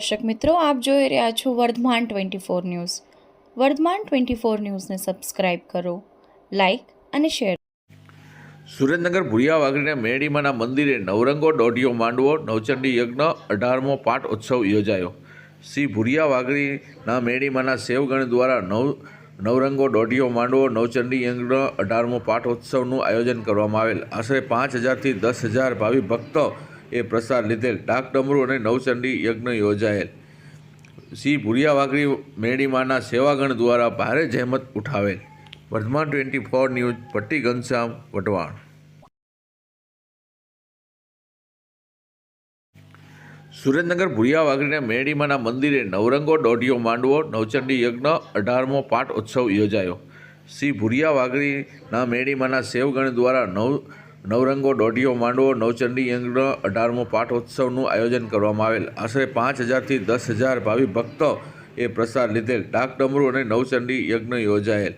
દર્શક મિત્રો, આપ જોઈ રહ્યા છો Vardhman twenty four news. Vardhman twenty four ન્યૂઝને સબસ્ક્રાઇબ કરો, લાઇક અને શેર. સુરેન્દ્રનગર ભુરિયા વાઘરીના મેરડીમાના મંદિરે નવરંગો દોઢિયો માંડવો, નવચંડી યજ્ઞ, અઢારમો પાઠ ઉત્સવ યોજાયો. શ્રી ભુરિયા વાઘરીના મેરડીમાના સેવગણ દ્વારા નવ, નવરંગો દોઢિયો માંડવો, નવચંડી યજ્ઞ, અઢારમો પાઠ ઉત્સવનું આયોજન કરવામાં આવેલ. આશરે પાંચ હજારથી દસ હજાર ભાવિ ભક્તો એ પ્રસાદ લીધેલ. ડાક ડમરું અને નવચંડી યજ્ઞ યોજાયેલ. શ્રી ભૂરિયા વાઘરી મેરડીમાના સેવાગણ દ્વારા ભારે જહેમત ઉઠાવેલ. Vardhman twenty four news, Patti Ghanshyam Vatvan Surendranagar ભૂરિયા વાઘરીના મેરડીમાના મંદિરે નવરંગો દોઢિયો માંડવો, નવચંડી યજ્ઞ, અઢારમો પાઠ ઉત્સવ યોજાયો. શ્રી ભુરિયા વાઘરીના મેરડીમાના સેવગણ દ્વારા નવ નવરંગો દોઢીઓ માંડવો, નવચંડી યજ્ઞ અઢારમો પાઠોત્સવનું આયોજન કરવામાં આવેલ. આશરે પાંચ હજારથી દસ હજાર ભાવિ ભક્તો એ પ્રસાદ લીધેલ. ડાક ડમરૂ અને નવચંડી યજ્ઞ યોજાયેલ.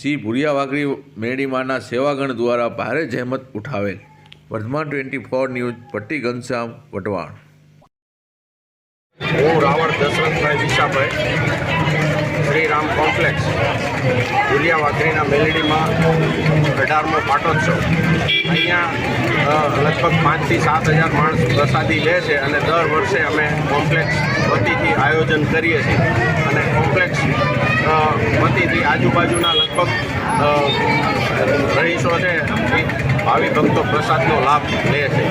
શ્રી ભુરિયા વાઘરી મેરડીમાના સેવાગણ દ્વારા ભારે જહેમત ઉઠાવેલ. વર્ધમાન ટ્વેન્ટી ફોર ન્યૂઝ, પટ્ટી ઘનશ્યામ વટવાણ હું રાવણ દશરથભાઈ વિશાભાઈ શ્રીરામ કોમ્પ્લેક્સ ભુલિયા વાઘરીના મેલડીમાં અઢારમો પાટોત્સવ. અહીંયા લગભગ પાંચથી સાત હજાર માણસ પ્રસાદી લે છે અને દર વર્ષે અમે કોમ્પ્લેક્સ વતીથી આયોજન કરીએ છીએ. અને કોમ્પ્લેક્સ વતીથી આજુબાજુના લગભગ રહીશો છે ભાવિ ભક્તો પ્રસાદનો લાભ લે છે.